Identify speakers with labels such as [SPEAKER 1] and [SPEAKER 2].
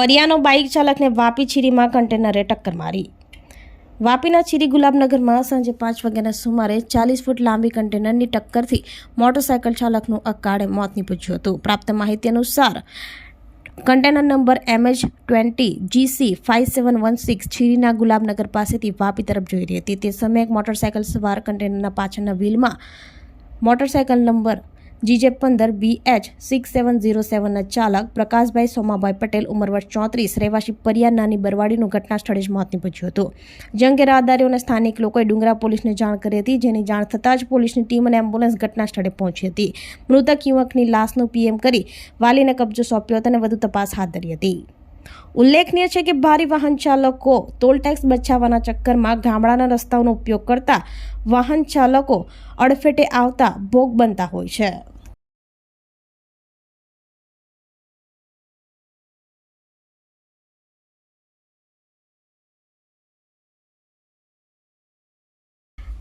[SPEAKER 1] પરિયાનો bike ચાલકને વાપી છીરીમાં કન્ટેનરે ટક્કર મારી. વાપીના છીરી ગુલાબનગરમાં સાંજે પાંચ વાગ્યાના સુમારે ચાલીસ ફૂટ લાંબી કન્ટેનરની ટક્કરથી મોટરસાયકલ ચાલકનું અકાળે મોત નીપજ્યું હતું. પ્રાપ્ત માહિતી અનુસાર, container number MH twenty GC five seven one six છીરીના Gulabnagar પાસેથી વાપી તરફ જઈ રહી હતી. તે સમયે એક મોટરસાયકલ સવાર કન્ટેનરના પાછળના વ્હીલમાં મોટરસાયકલ નંબર જીજે પંદર B H six seven zero સેવનના ચાલક પ્રકાશભાઈ સોમાભાઈ પટેલ ઉંમર વર્ષ ચોત્રીસ, રહેવાસી પરિયા નાની બરવાડીનું ઘટના સ્થળે જ મોત નીપજ્યું હતું. જે અંગે રાહદારીઓને સ્થાનિક લોકોએ ડુંગરા પોલીસને જાણ કરી હતી, જેની જાણ થતાં જ પોલીસની ટીમ અને એમ્બ્યુલન્સ ઘટના સ્થળે પહોંચી હતી. મૃતક યુવકની લાશનું પીએમ કરી વાલીને કબજો સોંપ્યો હતો અને વધુ તપાસ હાથ ધરી હતી. ઉલ્લેખનીય છે કે ભારે વાહન ચાલકો ટોલ ટેક્સ બચાવવાના ચક્કરમાં ગામડાના રસ્તાઓનો ઉપયોગ કરતા વાહન ચાલકો અડફેટે આવતા ભોગ બનતા હોય છે.